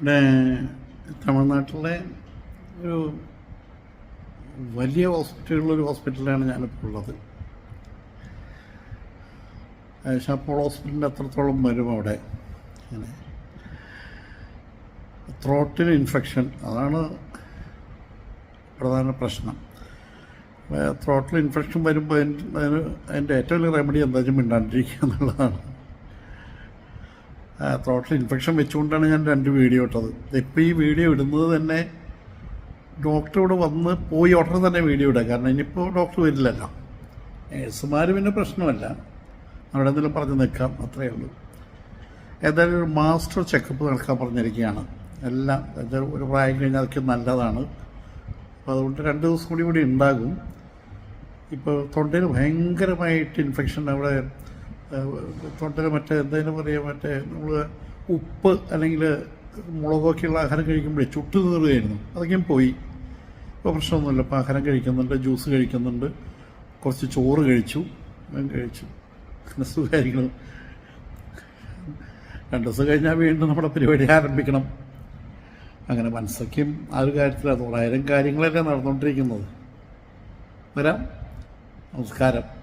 ഇവിടെ തമിഴ്നാട്ടിലെ ഒരു വലിയ ഹോസ്പിറ്റലുള്ളൊരു ഹോസ്പിറ്റലിലാണ് ഞാനിപ്പോൾ ഉള്ളത്. അപ്പോളോ ഹോസ്പിറ്റലിന്റെ അത്രത്തോളം വരും അവിടെ. അങ്ങനെ ത്രോട്ടിന് ഇൻഫെക്ഷൻ അതാണ് പ്രധാന പ്രശ്നം. ത്രോട്ടിൽ ഇൻഫെക്ഷൻ വരുമ്പോൾ അതിന് അതിന്റെ ഏറ്റവും വലിയ റെമഡി എന്താ വെച്ചാൽ മിണ്ടാണ്ടിരിക്കുക എന്നുള്ളതാണ്. ത്രോട്ടിൽ ഇൻഫെക്ഷൻ വെച്ചുകൊണ്ടാണ് ഞാൻ രണ്ട് വീഡിയോ ഇട്ടത്. ഇപ്പോൾ ഈ വീഡിയോ ഇടുന്നത് തന്നെ ഡോക്ടറോട് വന്ന് പോയി ഉടനെ തന്നെ വീഡിയോ ഇടുക. കാരണം ഇനിയിപ്പോൾ ഡോക്ടർ വരില്ലല്ലോ. നേഴ്സുമാർ പിന്നെ പ്രശ്നമല്ല. അവിടെ എന്തെങ്കിലും പറഞ്ഞ് നിൽക്കാം അത്രയേ ഉള്ളൂ. ഏതായാലും ഒരു മാസ്റ്റർ ചെക്കപ്പ് നടക്കാൻ പറഞ്ഞിരിക്കുകയാണ്. എല്ലാം ഒരു പ്രായം കഴിഞ്ഞാൽ അതൊക്കെ നല്ലതാണ്. അപ്പോൾ അതുകൊണ്ട് രണ്ട് ദിവസം കൂടി കൂടി ഉണ്ടാകും. ഇപ്പോൾ തൊണ്ടയിൽ ഭയങ്കരമായിട്ട് ഇൻഫെക്ഷൻ അവിടെ തൊണ്ടയിൽ മറ്റേ എന്തെങ്കിലും പറയുക മറ്റേ നമ്മൾ ഉപ്പ് അല്ലെങ്കിൽ മുളകൊക്കെയുള്ള ആഹാരം കഴിക്കുമ്പോഴേ ചുട്ടു നീറുകയായിരുന്നു. അതൊക്കെയും പോയി. ഇപ്പോൾ പ്രശ്നമൊന്നുമില്ല. ഇപ്പോൾ ആഹാരം കഴിക്കുന്നുണ്ട് ജ്യൂസ് കഴിക്കുന്നുണ്ട്. കുറച്ച് ചോറ് കഴിച്ചു. കഴിച്ചു. പിന്നെ സുഖമായിരിക്കണം രണ്ട് ദിവസം കഴിഞ്ഞാൽ വീണ്ടും നമ്മുടെ പരിപാടി ആരംഭിക്കണം. അങ്ങനെ മനസ്സൊക്കെയും ആ ഒരു കാര്യത്തിൽ തൊള്ളായിരം കാര്യങ്ങളല്ലേ നടന്നുകൊണ്ടിരിക്കുന്നത് വരാം. നമസ്കാരം.